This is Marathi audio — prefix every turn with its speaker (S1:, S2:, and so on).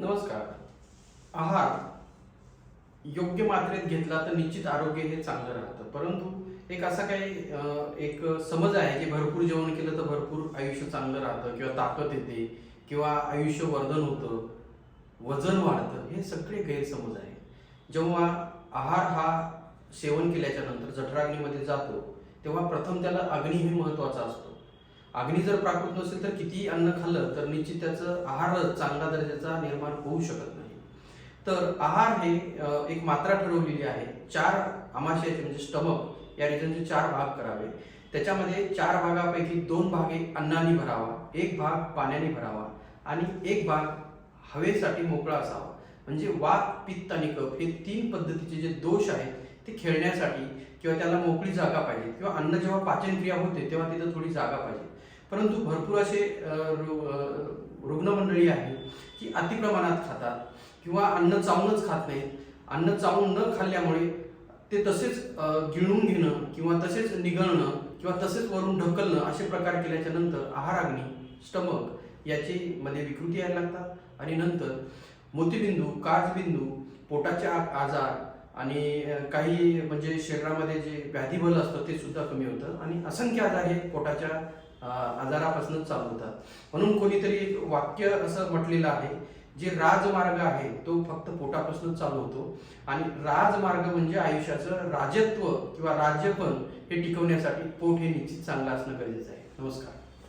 S1: नमस्कार. आहार योग्य मात्रेत घेतला तर निश्चित आरोग्य हे चांगलं राहतं. परंतु एक असा काही एक समज आहे की भरपूर जेवण केलं तर भरपूर आयुष्य चांगलं राहतं किंवा ताकद येते किंवा आयुष्य वर्धन होतं वजन वाढतं हे सगळे गैरसमज आहे. जेव्हा आहार हा सेवन केल्याच्यानंतर जठराग्नीमध्ये जातो तेव्हा प्रथम त्याला अग्नी हे महत्त्वाचा असतो. अग्नी जर प्राकृत नसेल तर कितीही अन्न खाल्लं तर निश्चित त्याचं आहार चांगला दर्जाचा निर्माण होऊ शकत नाही. तर आहार हे एक मात्रा ठरवलेली आहे. चार आमाशयाचे म्हणजे स्टमक या रिजनचे चार भाग करावे. त्याच्यामध्ये चार भागापैकी दोन भाग हे अन्नाने भरावा एक भाग पाण्याने भरावा आणि एक भाग हवेसाठी मोकळा असावा. म्हणजे वात पित्त आणि कफ हे तीन पद्धतीचे जे दोष आहेत ते खेळण्यासाठी किंवा त्याला मोकळी जागा पाहिजे. किंवा अन्न जेव्हा पाचन क्रिया होते तेव्हा तिथं थोडी जागा पाहिजे. परंतु भरपूर असे रुग्णमंडळी आहे की अतिप्रमाणात खातात किंवा अन्न चावूनच खात नाहीत. अन्न चावून न खाल्ल्यामुळे ते तसेच गिळून घेणं किंवा तसेच निगळणं किंवा तसेच वरून ढकलणं असे प्रकार केल्याच्यानंतर आहाराग्नी स्टमक याची मध्ये विकृती यायला लागतात. आणि नंतर मोतीबिंदू काचबिंदू पोटाचे आजार आणि काही म्हणजे शरीरामध्ये जे व्याधीबल असतं ते सुद्धा कमी होतं. आणि असंख्य आजार हे पोटाच्या आजारापासूनच चालू होतात. म्हणून कोणीतरी एक वाक्य असं म्हटलेलं आहे जे राजमार्ग आहे तो फक्त पोटापासूनच चालू होतो. आणि राजमार्ग म्हणजे आयुष्याचं राजत्व किंवा राज्यपण हे टिकवण्यासाठी पोट हे निश्चित चांगलं असणं गरजेचं आहे. नमस्कार.